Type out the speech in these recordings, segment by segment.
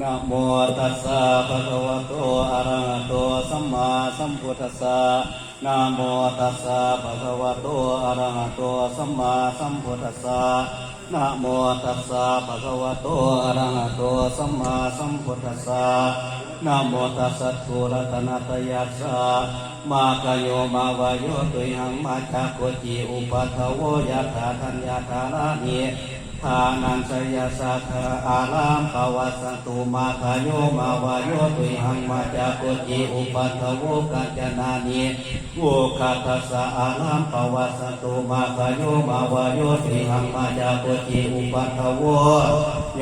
นะโมตัสสะภะคะวะโตอะระหะโตสัมมาสัมพุทธัสสะนะโมตัสสะภะคะวะโตอะระหะโตสัมมาสัมพุทธัสสะนะโมตัสสะภะคะวะโตอะระหะโตสัมมาสัมพุทธัสสะนะโมตัสสะสุรัตนะตยัสสะมาคโยมาวาโยตุหังมาจากโกจิอุปัฏฐโวยะถาทัญญาธารานิ ทานันสยสัคอารามภวสตุมาคายโยมาวายโยตุหังมาจากโกจิอุปัฏฐโวกัจจนานิโวคาทัสสะอารามภวสตุมาคายโยมาวายโยตุหังมาจากโกจิอุปัฏฐโว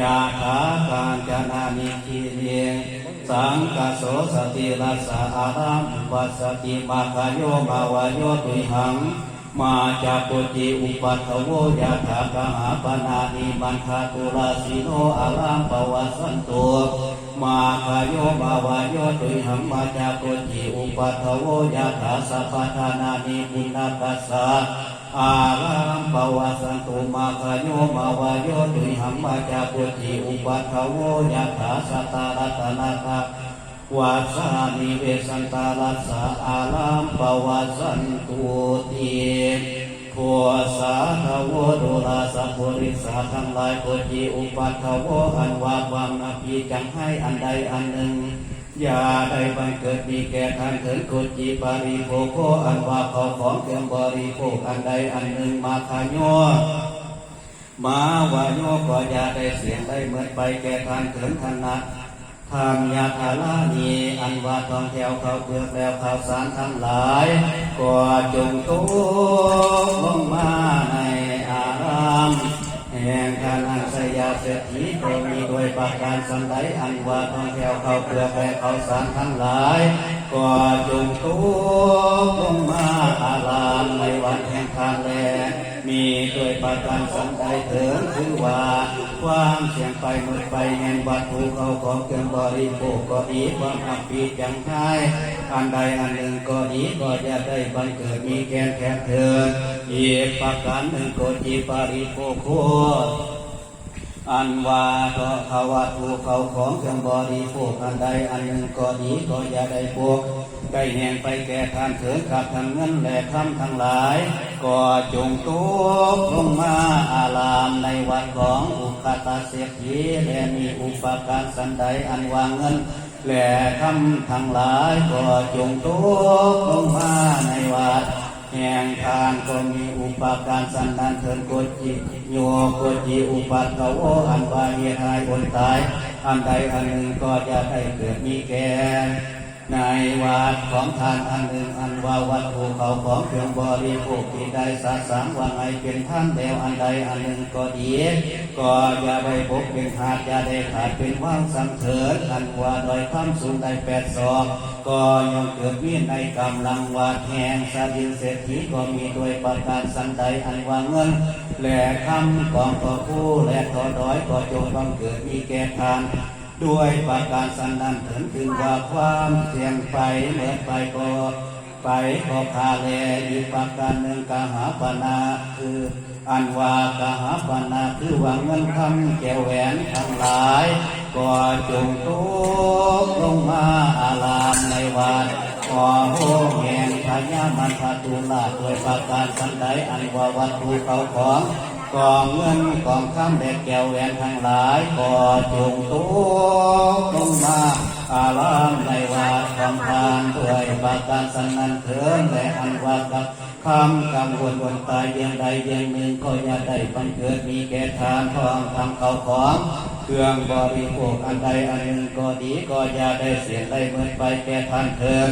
ยาถาการจนานิคีเรียสังกโสสติรัสสะอารามภวสติมาคายโยมาวายโยตุหัง มาจากปุจิอุปัฏฐโวยะถากหาปนานิมันคาตุลาสิโนอารังปวัสสันตุมาคาโยมาวายโยตุหังมาจากปุจิอุปัฏฐโวยะถาสัพพทานานิปุณกัสสะอารังปวัสสันตุมาคาโยมาวายโยตุหังมาจากปุจิอุปัฏฐโวยะถาสัตตารัตนาคาวาสานิเวสันตาลัสสะอาลามปวัสสันตุติ ริสาทั้งหลายโกจิอุปัฏฐโวอันว่าความนาพีจังให้อันใดอันหนึ่งอย่าได้บังเกิดมีแก่ท่านเถิดโกจิปาริโภโคอันว่าเขาของเครื่องบริโภคอันใดอันหนึ่งมาขายโยมาวาโยก็อย่าได้เสียงได้เหมือนไปแก่ทานเถินทนัดทางยาคาลานีอันว่าทองแถวเขาเปลือกแล้วข่าวสารทั้งหลายก็จงตุกลงมาใน แห่งการอันสยาเศรษฐีโดยมีโดยประการสันไดอันว่าทองแถวเขาเปลือกและข่าสารทั้งหลายก็จงทุกข์มาอาลามในวันแห่งการแล มีโดยประการสังใดเถิงถือว่าความเสียงไปหมดไปแห่งวัตถุเขาของเครื่องบริโภคก็ดีความอับปีจังไห้อันใดอันหนึ่งก็ดีก็จะได้บังเกิดมีแกนแท้เถิดอีกประการหนึ่งก็จีปริโภโค อันว่าก็ภาวะถูกเขาของเครื่องบริโภคอันใดอันหนึ่งก็ดีก็อย่าได้พวกได้แห่งไปแก่ทานเถิดขับทางเงินและคำทั้งหลาย ก็จงตุกลงมาอารามในวัดของอุคตาเศรษฐีและมีอุปการสันใดอันวางเงินและคำทั้งหลายก็จงตุกลงมาในวัด แห่งทานก็มีอุปการสันดานเถินโกจิโยโกจิอุปัตถโวอันวาเหตุให้คนตาย อันใดอันหนึ่งก็จะได้เกิดมีแก่ ในวัดของทานอันหนึ่งอันว่าวัตถุเขาของเครื่องบริโภคที่ได้สะสางว่าไงเป็นท่านแล้วอันใดอันหนึ่งก็ดีก็อย่าได้พบเป็นหาดอย่าได้ขาดเป็นว่างสังเถิดอันว่าโดยความสูงได้แปดศอกก็ยังเกิดวินในกำลังวาดแห่งสาดินเศรษฐีก็มีโดยประการสันใดอันว่าเงินและคำของพระผู้และทอดอยก็จงบังเกิดมีแก่ทาน ด้วยประการสันนันเถินถึงว่าความเสี่ยงไปเหมือนไปก็ไปก็คาแลอีกประการหนึ่งกาหาปนาคืออันว่ากาหาปนาคือว่าเงินคำแก้วแหวนทั้งหลาย ก็จงตุกลงมาอารามในวัดขอโหแห่งพญามันพาตุลาด้วยประการสันใดอันว่าวัตถุเขาของ กองเงินกองข้ามแดกแก้วแหวนทั้งหลายก็จงตุกลงมาอารามในวัดของทานด้วยประการสนันเถินและอันว่ากับคำกังวลวนตายเพียงใดเพียงหนึ่งก็อย่าได้บังเกิดมีแก่ทานทองทำเขาของเครื่องบริโภคอันใดอันหนึ่งก็ดีก็อย่าได้เสียได้เหมือนไปแก่ท่านเถิด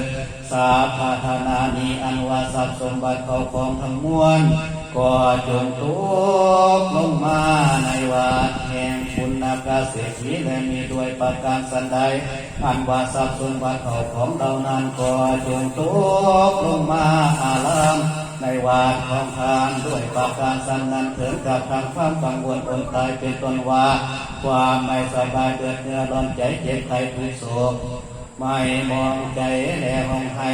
สาพานานีอันว่าทรัพย์สมบัติเขาของทั้งมวล ก็จงตกลงมาในวัดแห่งปุณกาเศรษฐีและมีด้วยประการสันใดอันว่าทรัพย์สมบัติเขาของเรานั้นก็จงตกลงมาอารามในวัดของทานด้วยประการสันนั้นถึงกับทางความกังวลคนตายเป็นต้นว่า ความไม่สบายเกิดเนื้อร้อนใจเจ็บไข้ทุกโศกไม่มองใจแลมองให้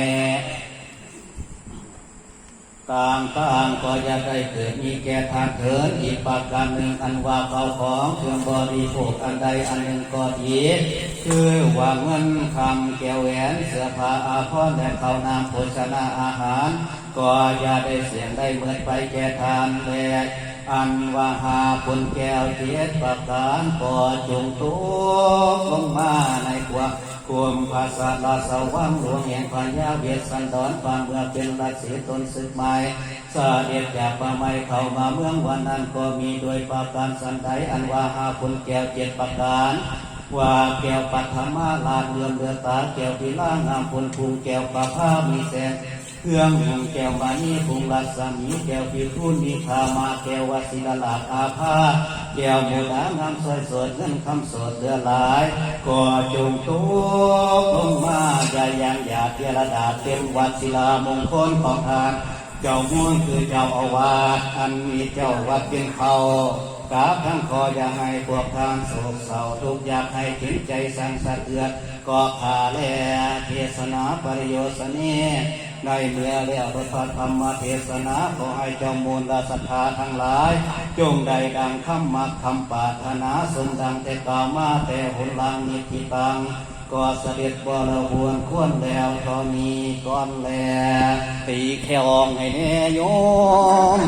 ต่างต่างก็จะได้เกิดมีแก่ทานเถินอีกประการหนึ่งอันว่าเขาของเครื่องบริโภคอันใดอันหนึ่งก็ดีคือว่าเงินคำแก้วแหวนเสื้อผ้าอาภรณ์และข้าน้ำโภชนาอาหาร ก็อย่าได้เสียงได้เหมือนไปแก่ทานแลอันว่าหาผลแก้วเทียประการก็จงตุกลงมาในกวง คุมภาษาลาสวังหลวงแห่งพญาเวียดสันดอนความเมื่อเป็นราศีตนศึกใหม่สาเดียดจากป่าไม้เข้ามาเมืองวันนั้นก็มีโดยประการสันใดอันว่าหาคุณแก้วเจ็ดประการว่าแก้วปัทมาลาเรือนเรือตาแก้วพิล่างามพุนภูแก้วปะผ้ามีแสง เครื่องหุงแก้วมานีพุงรัศมีแก้วพิทุนมีคามาแก้ววสิลลาอาภาแก้วโมดางามสวยสดเงินคำสดเดือหลายก็จงตุกลงมาอย่ายังอย่าเทระดาเต็มวัดศิลามงคลของทานเจ้าม่วงคือเจ้าอาวาสอันมีเจ้าวัดเป็นเขากราบทั้งคออย่าให้พวกทางโศกเศร้าทุกอยากให้จิตใจสั่งสะเทือนก็ขาแลเทศนาปริโยสเน ในเมื่อแล้วรถธรรมเทศนาขอให้เจ้ามูลและศรัทธาทั้งหลาย จงได้ดังคำมักคำปาถนาสมดังแต่กล่ามาแต่หนลังนิพิตังก็เสด็จบรบวนควรแล้วตอนนี้ก่อนแลตีแขวองให้แน่โยม